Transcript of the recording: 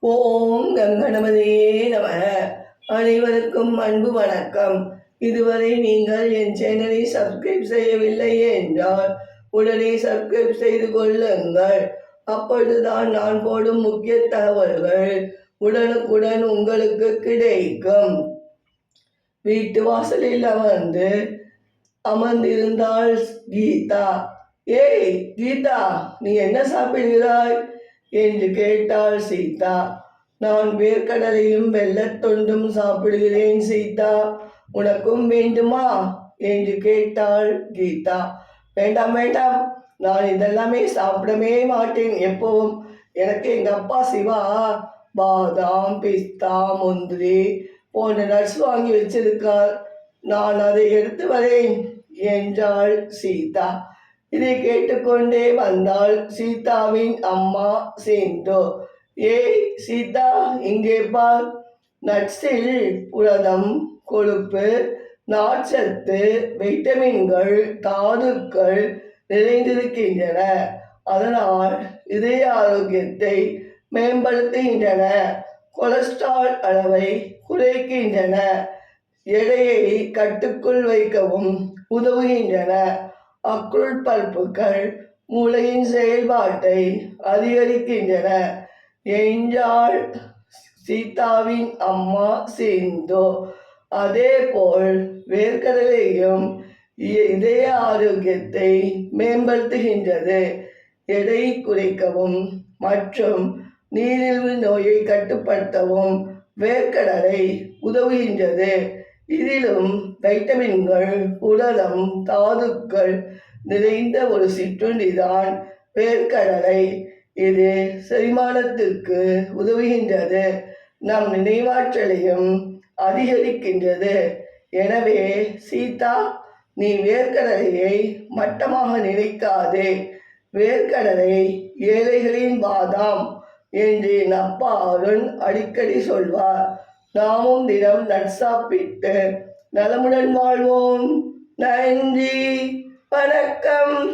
ஓம் கங்கணபதியே நம. அனைவருக்கும் அன்பு வணக்கம். இதுவரை நீங்கள் என் சேனலை சப்ஸ்கிரைப் செய்யவில்லை என்றால் உடனே சப்ஸ்கிரைப் செய்து கொள்ளுங்கள். அப்பொழுதுதான் நான் போடும் முக்கிய தகவல்கள் உடனுக்குடன் உங்களுக்கு கிடைக்கும். வீட்டு வாசலில் அமர்ந்து அமர்ந்திருந்தாள் கீதா. ஏய் கீதா நீ என்ன சாப்பிடுகிறாய்? என்று கேட்டாள் சீதா. நான் வேர்க்கடலையும் வெள்ளத்தொண்டும் சாப்பிடுகிறேன் சீதா. உனக்கும் வேண்டுமா? என்று கேட்டாள் கீதா. வேண்டாம் வேண்டாம். நான் இதெல்லாமே சாப்பிடவே மாட்டேன் எப்பவும். எனக்கு எங்கள் அப்பா சிவா. பாதாம் பிஸ்தா முந்திரி போன்ற நட்ஸ் வாங்கி வச்சிருக்கார். நான் அதை எடுத்து வரேன் என்றாள் சீதா. இதை கேட்டுக்கொண்டே வந்தாள் சீதாவின் அம்மா சிந்து. ஏய் சீதா இங்கே பார். நட்ஸில் புரதம் கொழுப்பு நார்ச்சத்து வைட்டமின்கள் தாதுக்கள் நிறைந்திருக்கின்றன. அதனால் இதய ஆரோக்கியத்தை மேம்படுத்துகின்றன. கொலஸ்ட்ரால் அளவை குறைக்கின்றன. எடையை கட்டுக்குள் வைக்கவும் உதவுகின்றன. அக்குள் பல்புகள் மூளையின் செயல்பாட்டை அதிகரிக்கின்றன. என்றாள் சீதாவின் அம்மா சிந்து. அதேபோல் வேர்க்கடலையும் இதய ஆரோக்கியத்தை மேம்படுத்துகின்றது. எடை குறைக்கவும் மற்றும் நீரிழிவு நோயை கட்டுப்படுத்தவும் வேர்க்கடலை உதவுகின்றது. இதிலும் வைட்டமின்கள் புரதம் தாதுக்கள் நிறைந்த ஒரு சிற்றுண்டிதான் வேர்க்கடலை. இது செரிமானத்திற்கு உதவுகின்றது. நம் நினைவாற்றலையும் அதிகரிக்கின்றது. எனவே சீதா நீ வேர்க்கடலையை மட்டமாக நினைக்காதே. வேர்க்கடலை ஏழைகளின் பாதாம் என்று என் அப்பா அருண் அடிக்கடி சொல்வார். நாமும் தினம் நட்சாப்பிட்டு நலமுடன் வாழ்வோம். நன்றி. வணக்கம்.